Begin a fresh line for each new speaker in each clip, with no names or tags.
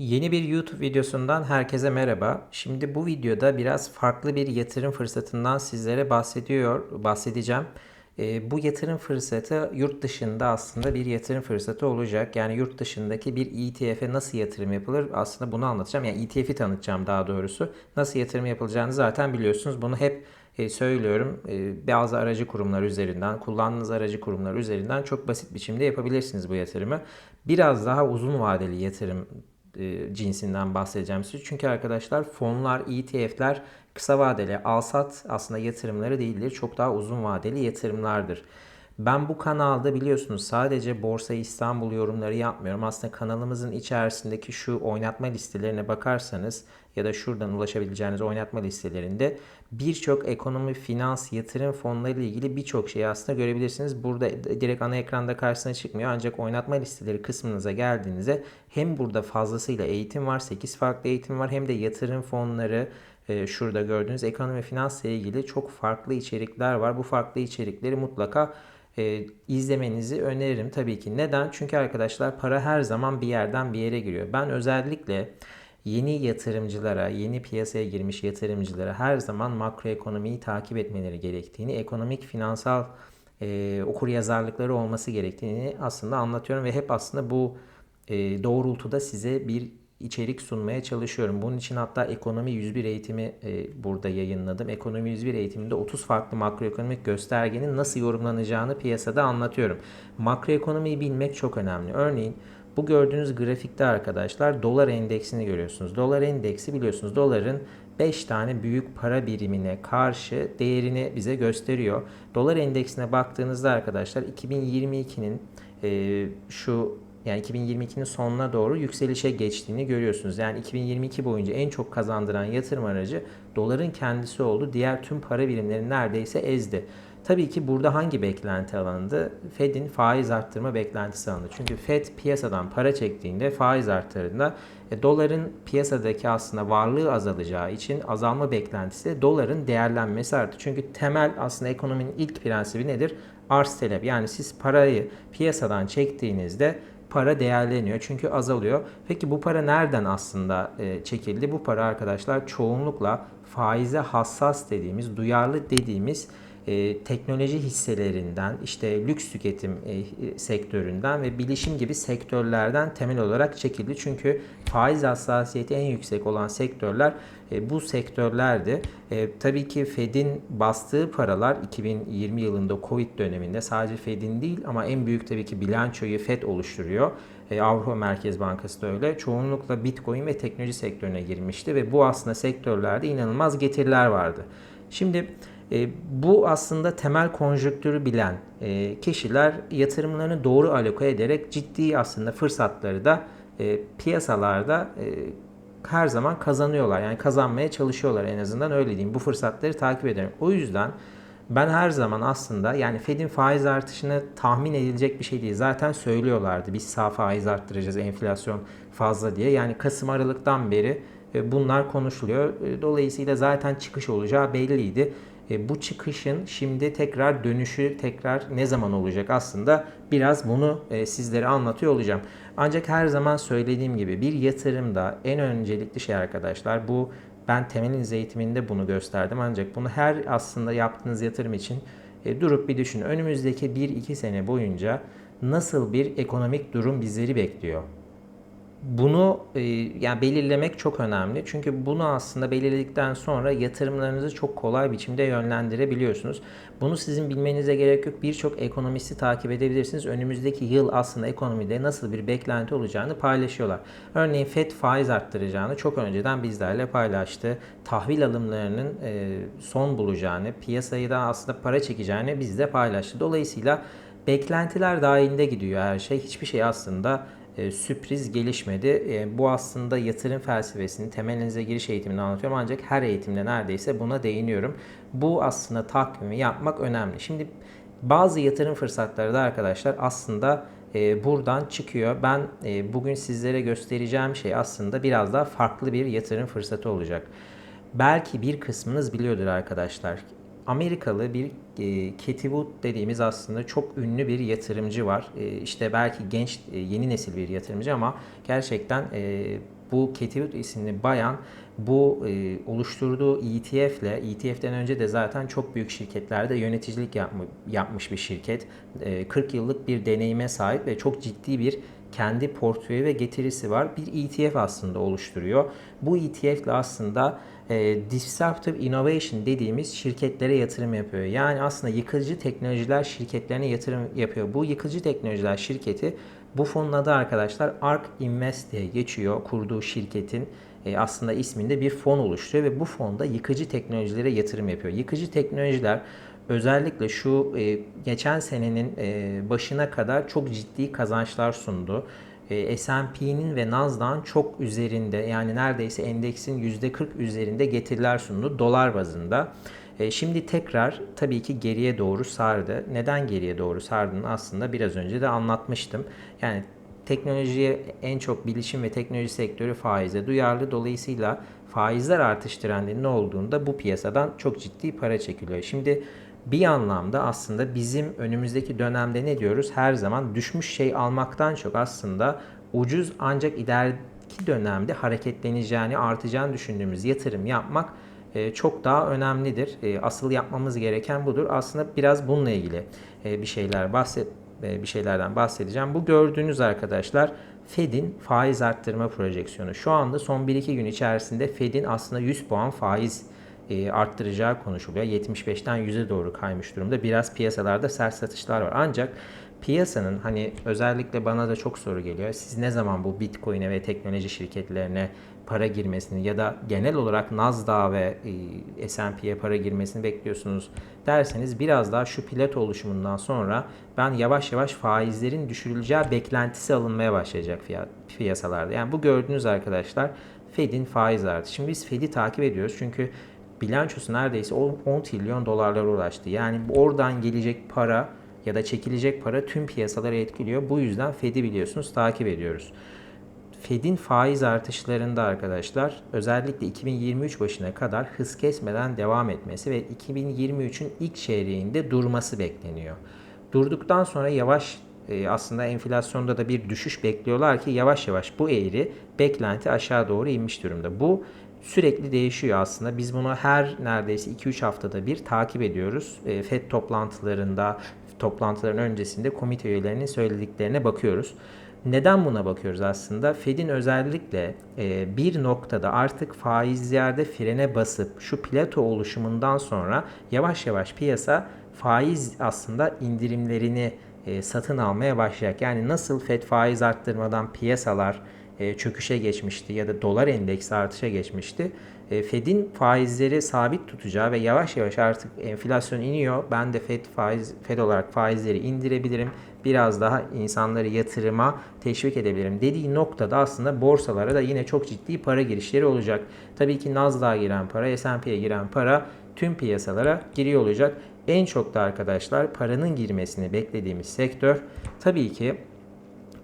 Yeni bir YouTube videosundan herkese merhaba. Şimdi bu videoda biraz farklı bir yatırım fırsatından sizlere bahsediyor, bahsedeceğim. Ee, bu yatırım fırsatı yurt dışında aslında bir yatırım fırsatı olacak. Yani yurt dışındaki bir ETF'e nasıl yatırım yapılır aslında bunu anlatacağım. Yani ETF'i tanıtacağım daha doğrusu. Nasıl yatırım yapılacağını zaten biliyorsunuz. Bunu hep e, söylüyorum. E, bazı aracı kurumlar üzerinden, kullandığınız aracı kurumlar üzerinden çok basit biçimde yapabilirsiniz bu yatırımı. Biraz daha uzun vadeli yatırım e, cinsinden bahsedeceğim size. Çünkü arkadaşlar fonlar, ETF'ler kısa vadeli alsat aslında yatırımları değildir. Çok daha uzun vadeli yatırımlardır. Ben bu kanalda biliyorsunuz sadece Borsa İstanbul yorumları yapmıyorum. Aslında kanalımızın içerisindeki şu oynatma listelerine bakarsanız ya da şuradan ulaşabileceğiniz oynatma listelerinde birçok ekonomi, finans, yatırım fonları ile ilgili birçok şeyi aslında görebilirsiniz. Burada direkt ana ekranda karşısına çıkmıyor ancak oynatma listeleri kısmınıza geldiğinizde hem burada fazlasıyla eğitim var, 8 farklı eğitim var hem de yatırım fonları, e, şurada gördüğünüz ekonomi finans ile ilgili çok farklı içerikler var. Bu farklı içerikleri mutlaka e, izlemenizi öneririm tabii ki. Neden? Çünkü arkadaşlar para her zaman bir yerden bir yere giriyor. Ben özellikle yeni yatırımcılara, yeni piyasaya girmiş yatırımcılara her zaman makroekonomiyi takip etmeleri gerektiğini, ekonomik finansal e, okur yazarlıkları olması gerektiğini aslında anlatıyorum ve hep aslında bu e, doğrultuda size bir içerik sunmaya çalışıyorum. Bunun için hatta Ekonomi 101 eğitimi e, burada yayınladım. Ekonomi 101 eğitiminde 30 farklı makroekonomik göstergenin nasıl yorumlanacağını piyasada anlatıyorum. Makroekonomiyi bilmek çok önemli. Örneğin bu gördüğünüz grafikte arkadaşlar dolar endeksini görüyorsunuz. Dolar endeksi biliyorsunuz doların 5 tane büyük para birimine karşı değerini bize gösteriyor. Dolar endeksine baktığınızda arkadaşlar 2022'nin e, şu yani 2022'nin sonuna doğru yükselişe geçtiğini görüyorsunuz. Yani 2022 boyunca en çok kazandıran yatırım aracı doların kendisi oldu. Diğer tüm para birimleri neredeyse ezdi. Tabii ki burada hangi beklenti alındı? Fed'in faiz arttırma beklentisi alındı. Çünkü Fed piyasadan para çektiğinde faiz arttırdığında e, doların piyasadaki aslında varlığı azalacağı için azalma beklentisi de doların değerlenmesi arttı. Çünkü temel aslında ekonominin ilk prensibi nedir? Arz talep. Yani siz parayı piyasadan çektiğinizde para değerleniyor çünkü azalıyor. Peki bu para nereden aslında e, çekildi? Bu para arkadaşlar çoğunlukla faize hassas dediğimiz, duyarlı dediğimiz e, teknoloji hisselerinden, işte lüks tüketim e, sektöründen ve bilişim gibi sektörlerden temel olarak çekildi. Çünkü faiz hassasiyeti en yüksek olan sektörler e, bu sektörlerdi. E, tabii ki Fed'in bastığı paralar 2020 yılında Covid döneminde sadece Fed'in değil ama en büyük tabii ki bilançoyu Fed oluşturuyor. E, Avrupa Merkez Bankası da öyle. Çoğunlukla Bitcoin ve teknoloji sektörüne girmişti ve bu aslında sektörlerde inanılmaz getiriler vardı. Şimdi e, bu aslında temel konjonktürü bilen e, kişiler yatırımlarını doğru aloke ederek ciddi aslında fırsatları da e, piyasalarda e, her zaman kazanıyorlar. Yani kazanmaya çalışıyorlar en azından öyle diyeyim. Bu fırsatları takip ederim. O yüzden ben her zaman aslında yani Fed'in faiz artışını tahmin edilecek bir şey değil. Zaten söylüyorlardı biz sağ faiz arttıracağız enflasyon fazla diye. Yani Kasım Aralık'tan beri e, bunlar konuşuluyor. E, dolayısıyla zaten çıkış olacağı belliydi. E, bu çıkışın şimdi tekrar dönüşü tekrar ne zaman olacak aslında biraz bunu e, sizlere anlatıyor olacağım. Ancak her zaman söylediğim gibi bir yatırımda en öncelikli şey arkadaşlar bu ben temel eğitiminde bunu gösterdim ancak bunu her aslında yaptığınız yatırım için e, durup bir düşünün. Önümüzdeki 1-2 sene boyunca nasıl bir ekonomik durum bizleri bekliyor? Bunu e, yani belirlemek çok önemli. Çünkü bunu aslında belirledikten sonra yatırımlarınızı çok kolay biçimde yönlendirebiliyorsunuz. Bunu sizin bilmenize gerek yok. Birçok ekonomisti takip edebilirsiniz. Önümüzdeki yıl aslında ekonomide nasıl bir beklenti olacağını paylaşıyorlar. Örneğin FED faiz arttıracağını çok önceden bizlerle paylaştı. Tahvil alımlarının e, son bulacağını, piyasayı da aslında para çekeceğini bizde paylaştı. Dolayısıyla beklentiler dahilinde gidiyor her şey. Hiçbir şey aslında e, sürpriz gelişmedi. E, bu aslında yatırım felsefesini, temelinize giriş eğitimini anlatıyorum ancak her eğitimde neredeyse buna değiniyorum. Bu aslında takvimi yapmak önemli. Şimdi bazı yatırım fırsatları da arkadaşlar aslında e, buradan çıkıyor. Ben e, bugün sizlere göstereceğim şey aslında biraz daha farklı bir yatırım fırsatı olacak. Belki bir kısmınız biliyordur arkadaşlar. Amerikalı bir e, Katie Wood dediğimiz aslında çok ünlü bir yatırımcı var. E, işte belki genç, e, yeni nesil bir yatırımcı ama gerçekten e, bu Ketivit isimli bayan bu e, oluşturduğu ETF ile ETF'den önce de zaten çok büyük şirketlerde yöneticilik yapma, yapmış bir şirket. E, 40 yıllık bir deneyime sahip ve çok ciddi bir kendi portföyü ve getirisi var. Bir ETF aslında oluşturuyor. Bu ETF ile aslında e, Disruptive Innovation dediğimiz şirketlere yatırım yapıyor. Yani aslında yıkıcı teknolojiler şirketlerine yatırım yapıyor. Bu yıkıcı teknolojiler şirketi bu fonun adı arkadaşlar ARK Invest diye geçiyor. Kurduğu şirketin e, aslında isminde bir fon oluşturuyor ve bu fonda yıkıcı teknolojilere yatırım yapıyor. Yıkıcı teknolojiler özellikle şu e, geçen senenin e, başına kadar çok ciddi kazançlar sundu. E, S&P'nin ve Nasdaq'ın çok üzerinde yani neredeyse endeksin %40 üzerinde getiriler sundu dolar bazında. E, şimdi tekrar tabii ki geriye doğru sardı. Neden geriye doğru sardığını aslında biraz önce de anlatmıştım. Yani teknolojiye en çok bilişim ve teknoloji sektörü faize duyarlı. Dolayısıyla faizler artış trendinin olduğunda bu piyasadan çok ciddi para çekiliyor. Şimdi bir anlamda aslında bizim önümüzdeki dönemde ne diyoruz? Her zaman düşmüş şey almaktan çok aslında ucuz ancak ileriki dönemde hareketleneceğini, artacağını düşündüğümüz yatırım yapmak e, çok daha önemlidir. E, asıl yapmamız gereken budur. Aslında biraz bununla ilgili e, bir şeyler bahset bir şeylerden bahsedeceğim. Bu gördüğünüz arkadaşlar Fed'in faiz arttırma projeksiyonu. Şu anda son 1-2 gün içerisinde Fed'in aslında 100 puan faiz arttıracağı konuşuluyor. 75'ten 100'e doğru kaymış durumda. Biraz piyasalarda sert satışlar var. Ancak piyasanın hani özellikle bana da çok soru geliyor. Siz ne zaman bu Bitcoin'e ve teknoloji şirketlerine para girmesini ya da genel olarak Nasdaq ve e, S&P'ye para girmesini bekliyorsunuz derseniz biraz daha şu plato oluşumundan sonra ben yavaş yavaş faizlerin düşürüleceği beklentisi alınmaya başlayacak fiyat, piyasalarda. Yani bu gördüğünüz arkadaşlar Fed'in faiz artışı. Şimdi biz Fed'i takip ediyoruz çünkü bilançosu neredeyse 10 trilyon dolarlara ulaştı. Yani oradan gelecek para ya da çekilecek para tüm piyasaları etkiliyor. Bu yüzden Fed'i biliyorsunuz takip ediyoruz. Fed'in faiz artışlarında arkadaşlar özellikle 2023 başına kadar hız kesmeden devam etmesi ve 2023'ün ilk çeyreğinde durması bekleniyor. Durduktan sonra yavaş e, aslında enflasyonda da bir düşüş bekliyorlar ki yavaş yavaş bu eğri beklenti aşağı doğru inmiş durumda. Bu sürekli değişiyor aslında. Biz bunu her neredeyse 2-3 haftada bir takip ediyoruz. E, FED toplantılarında, toplantıların öncesinde komite üyelerinin söylediklerine bakıyoruz. Neden buna bakıyoruz aslında? Fed'in özellikle e, bir noktada artık faizlerde frene basıp şu plato oluşumundan sonra yavaş yavaş piyasa faiz aslında indirimlerini e, satın almaya başlayacak. Yani nasıl Fed faiz arttırmadan piyasalar çöküşe geçmişti ya da dolar endeksi artışa geçmişti. E, Fed'in faizleri sabit tutacağı ve yavaş yavaş artık enflasyon iniyor. Ben de Fed faiz Fed olarak faizleri indirebilirim. Biraz daha insanları yatırıma teşvik edebilirim dediği noktada aslında borsalara da yine çok ciddi para girişleri olacak. Tabii ki Nasdaq'a giren para, S&P'ye giren para tüm piyasalara giriyor olacak. En çok da arkadaşlar paranın girmesini beklediğimiz sektör tabii ki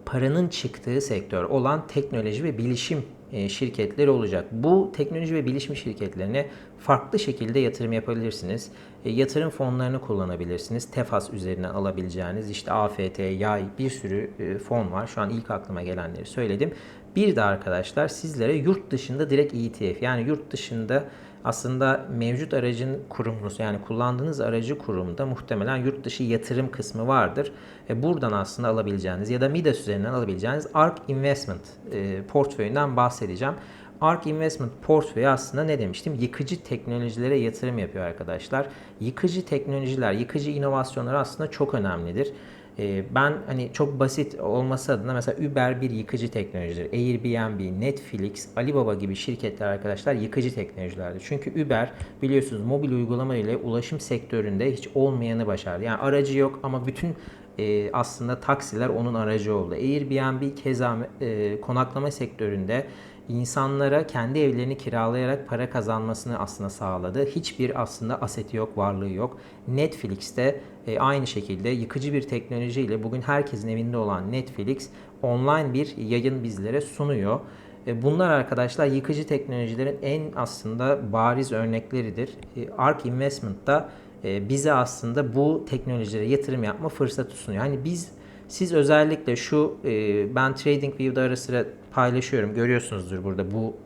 paranın çıktığı sektör olan teknoloji ve bilişim e, şirketleri olacak. Bu teknoloji ve bilişim şirketlerine farklı şekilde yatırım yapabilirsiniz. E, yatırım fonlarını kullanabilirsiniz. Tefas üzerine alabileceğiniz işte AFT, Yay bir sürü e, fon var. Şu an ilk aklıma gelenleri söyledim. Bir de arkadaşlar sizlere yurt dışında direkt ETF yani yurt dışında aslında mevcut aracın kurumlusu yani kullandığınız aracı kurumda muhtemelen yurt dışı yatırım kısmı vardır. E buradan aslında alabileceğiniz ya da Midas üzerinden alabileceğiniz ARK Investment e, portföyünden bahsedeceğim. ARK Investment portföyü aslında ne demiştim? Yıkıcı teknolojilere yatırım yapıyor arkadaşlar. Yıkıcı teknolojiler, yıkıcı inovasyonlar aslında çok önemlidir. Ee, ben hani çok basit olması adına mesela Uber bir yıkıcı teknolojidir. Airbnb, Netflix, Alibaba gibi şirketler arkadaşlar yıkıcı teknolojilerdir. Çünkü Uber biliyorsunuz mobil uygulama ile ulaşım sektöründe hiç olmayanı başardı. Yani aracı yok ama bütün e, aslında taksiler onun aracı oldu. Airbnb keza e, konaklama sektöründe insanlara kendi evlerini kiralayarak para kazanmasını aslında sağladı. Hiçbir aslında aseti yok, varlığı yok. Netflix'te e, aynı şekilde yıkıcı bir teknolojiyle bugün herkesin evinde olan Netflix online bir yayın bizlere sunuyor. E, bunlar arkadaşlar yıkıcı teknolojilerin en aslında bariz örnekleridir. E, Ark Investment'ta e, bize aslında bu teknolojilere yatırım yapma fırsatı sunuyor. Hani biz siz özellikle şu ben TradingView'da ara sıra paylaşıyorum. Görüyorsunuzdur burada bu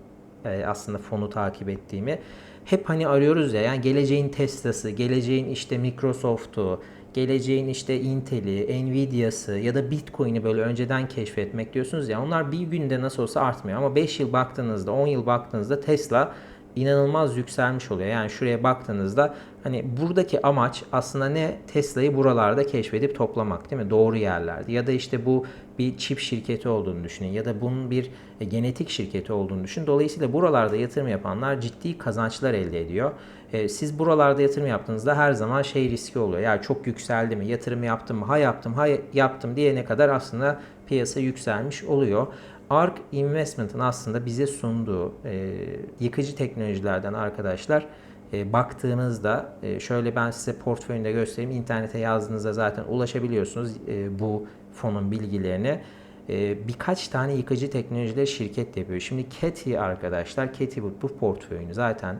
e, aslında fonu takip ettiğimi. Hep hani arıyoruz ya yani geleceğin Tesla'sı, geleceğin işte Microsoft'u, geleceğin işte Intel'i, Nvidia'sı ya da Bitcoin'i böyle önceden keşfetmek diyorsunuz ya onlar bir günde nasıl olsa artmıyor ama 5 yıl baktığınızda 10 yıl baktığınızda Tesla inanılmaz yükselmiş oluyor. Yani şuraya baktığınızda hani buradaki amaç aslında ne Tesla'yı buralarda keşfedip toplamak değil mi? Doğru yerlerde. Ya da işte bu bir çip şirketi olduğunu düşünün ya da bunun bir e, genetik şirketi olduğunu düşünün. Dolayısıyla buralarda yatırım yapanlar ciddi kazançlar elde ediyor. E, siz buralarda yatırım yaptığınızda her zaman şey riski oluyor. Ya çok yükseldi mi? Yatırım yaptım mı? Ha yaptım, ha yaptım diyene kadar aslında piyasa yükselmiş oluyor. ARK Investment'ın aslında bize sunduğu e, yıkıcı teknolojilerden arkadaşlar e, baktığınızda e, şöyle ben size portföyünde göstereyim. İnternete yazdığınızda zaten ulaşabiliyorsunuz e, bu fonun bilgilerine. E, birkaç tane yıkıcı teknolojiler şirket yapıyor. Şimdi Keti arkadaşlar, Keti bu, bu portföyün zaten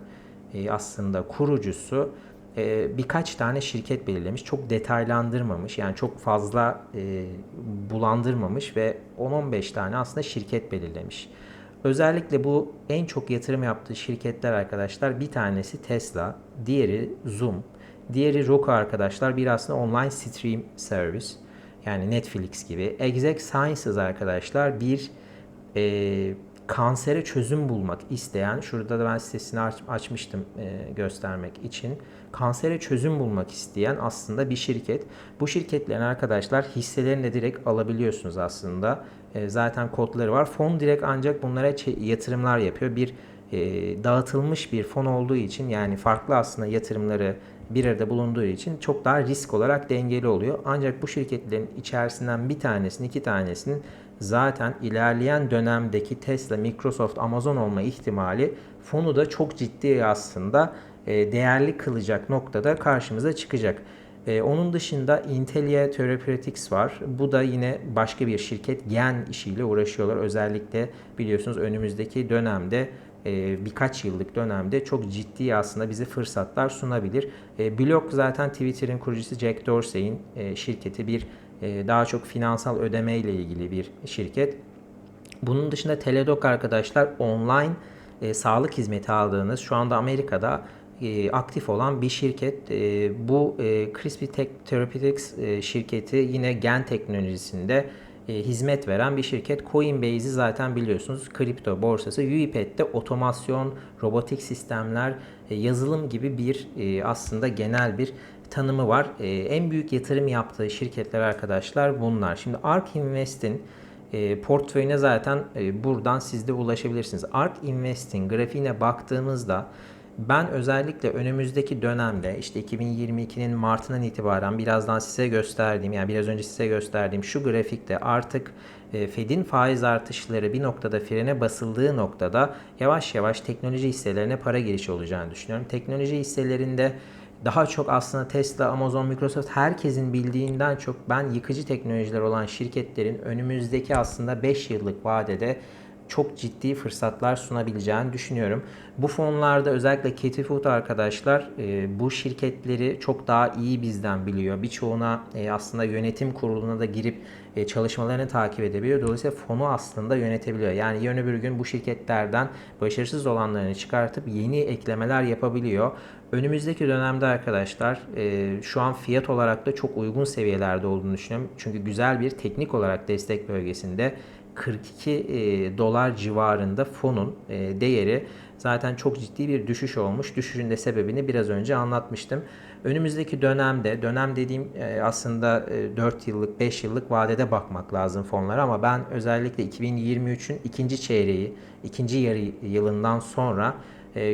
e, aslında kurucusu e, birkaç tane şirket belirlemiş. Çok detaylandırmamış. Yani çok fazla e, bulandırmamış ve 10-15 tane aslında şirket belirlemiş. Özellikle bu en çok yatırım yaptığı şirketler arkadaşlar bir tanesi Tesla, diğeri Zoom, diğeri Roku arkadaşlar bir aslında online stream service yani Netflix gibi. Exact Sciences arkadaşlar bir e, kansere çözüm bulmak isteyen, şurada da ben sitesini aç, açmıştım e, göstermek için. Kansere çözüm bulmak isteyen aslında bir şirket. Bu şirketlerin arkadaşlar hisselerini de direkt alabiliyorsunuz aslında. E, zaten kodları var. Fon direkt ancak bunlara yatırımlar yapıyor. Bir e, dağıtılmış bir fon olduğu için yani farklı aslında yatırımları bir arada bulunduğu için çok daha risk olarak dengeli oluyor. Ancak bu şirketlerin içerisinden bir tanesinin iki tanesinin zaten ilerleyen dönemdeki Tesla, Microsoft, Amazon olma ihtimali fonu da çok ciddi aslında e, değerli kılacak noktada karşımıza çıkacak. E, onun dışında Intelia Therapeutics var. Bu da yine başka bir şirket gen işiyle uğraşıyorlar. Özellikle biliyorsunuz önümüzdeki dönemde e, birkaç yıllık dönemde çok ciddi aslında bize fırsatlar sunabilir. E, Block zaten Twitter'ın kurucusu Jack Dorsey'in e, şirketi bir daha çok finansal ödeme ile ilgili bir şirket. Bunun dışında Teladoc arkadaşlar online e, sağlık hizmeti aldığınız şu anda Amerika'da e, aktif olan bir şirket. E, bu e, CRISPR Therapeutics e, şirketi yine gen teknolojisinde e, hizmet veren bir şirket. Coinbase'i zaten biliyorsunuz kripto borsası. UiPath'te otomasyon, robotik sistemler, e, yazılım gibi bir e, aslında genel bir tanımı var. E, en büyük yatırım yaptığı şirketler arkadaşlar bunlar. Şimdi ARK Invest'in e, portföyüne zaten e, buradan siz de ulaşabilirsiniz. ARK Invest'in grafiğine baktığımızda ben özellikle önümüzdeki dönemde işte 2022'nin Mart'ından itibaren birazdan size gösterdiğim yani biraz önce size gösterdiğim şu grafikte artık e, Fed'in faiz artışları bir noktada frene basıldığı noktada yavaş yavaş teknoloji hisselerine para girişi olacağını düşünüyorum. Teknoloji hisselerinde daha çok aslında Tesla, Amazon, Microsoft herkesin bildiğinden çok ben yıkıcı teknolojiler olan şirketlerin önümüzdeki aslında 5 yıllık vadede çok ciddi fırsatlar sunabileceğini düşünüyorum. Bu fonlarda özellikle Katie Food arkadaşlar e, bu şirketleri çok daha iyi bizden biliyor. Birçoğuna e, aslında yönetim kuruluna da girip e, çalışmalarını takip edebiliyor. Dolayısıyla fonu aslında yönetebiliyor. Yani yarın öbür gün bu şirketlerden başarısız olanlarını çıkartıp yeni eklemeler yapabiliyor. Önümüzdeki dönemde arkadaşlar şu an fiyat olarak da çok uygun seviyelerde olduğunu düşünüyorum. Çünkü güzel bir teknik olarak destek bölgesinde 42 e, dolar civarında fonun değeri zaten çok ciddi bir düşüş olmuş. Düşüşün de sebebini biraz önce anlatmıştım. Önümüzdeki dönemde, dönem dediğim aslında e, 4 yıllık, 5 yıllık vadede bakmak lazım fonlara ama ben özellikle 2023'ün ikinci çeyreği, ikinci yarı yılından sonra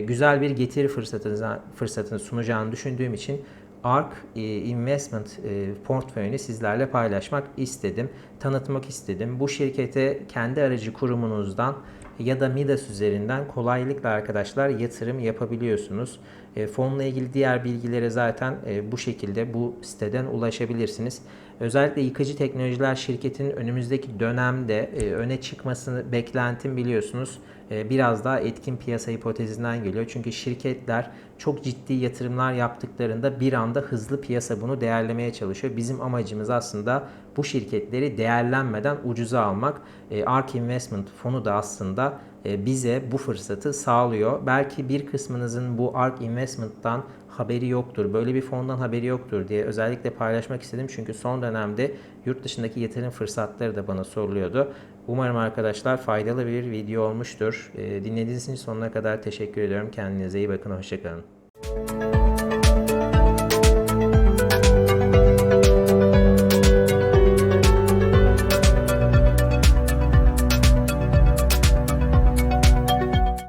güzel bir getiri fırsatını, fırsatını sunacağını düşündüğüm için ARK e, Investment e, portföyünü sizlerle paylaşmak istedim, tanıtmak istedim. Bu şirkete kendi aracı kurumunuzdan ya da Midas üzerinden kolaylıkla arkadaşlar yatırım yapabiliyorsunuz. E, fonla ilgili diğer bilgilere zaten bu şekilde bu siteden ulaşabilirsiniz. Özellikle yıkıcı teknolojiler şirketinin önümüzdeki dönemde e, öne çıkmasını beklentim biliyorsunuz e, biraz daha etkin piyasa hipotezinden geliyor. Çünkü şirketler çok ciddi yatırımlar yaptıklarında bir anda hızlı piyasa bunu değerlemeye çalışıyor. Bizim amacımız aslında bu şirketleri değerlenmeden ucuza almak. E, Ark Investment fonu da aslında bize bu fırsatı sağlıyor. Belki bir kısmınızın bu Ark Investment'tan haberi yoktur, böyle bir fondan haberi yoktur diye özellikle paylaşmak istedim. Çünkü son dönemde yurt dışındaki yatırım fırsatları da bana soruluyordu. Umarım arkadaşlar faydalı bir video olmuştur. E, dinlediğiniz için sonuna kadar teşekkür ediyorum. Kendinize iyi bakın, hoşçakalın.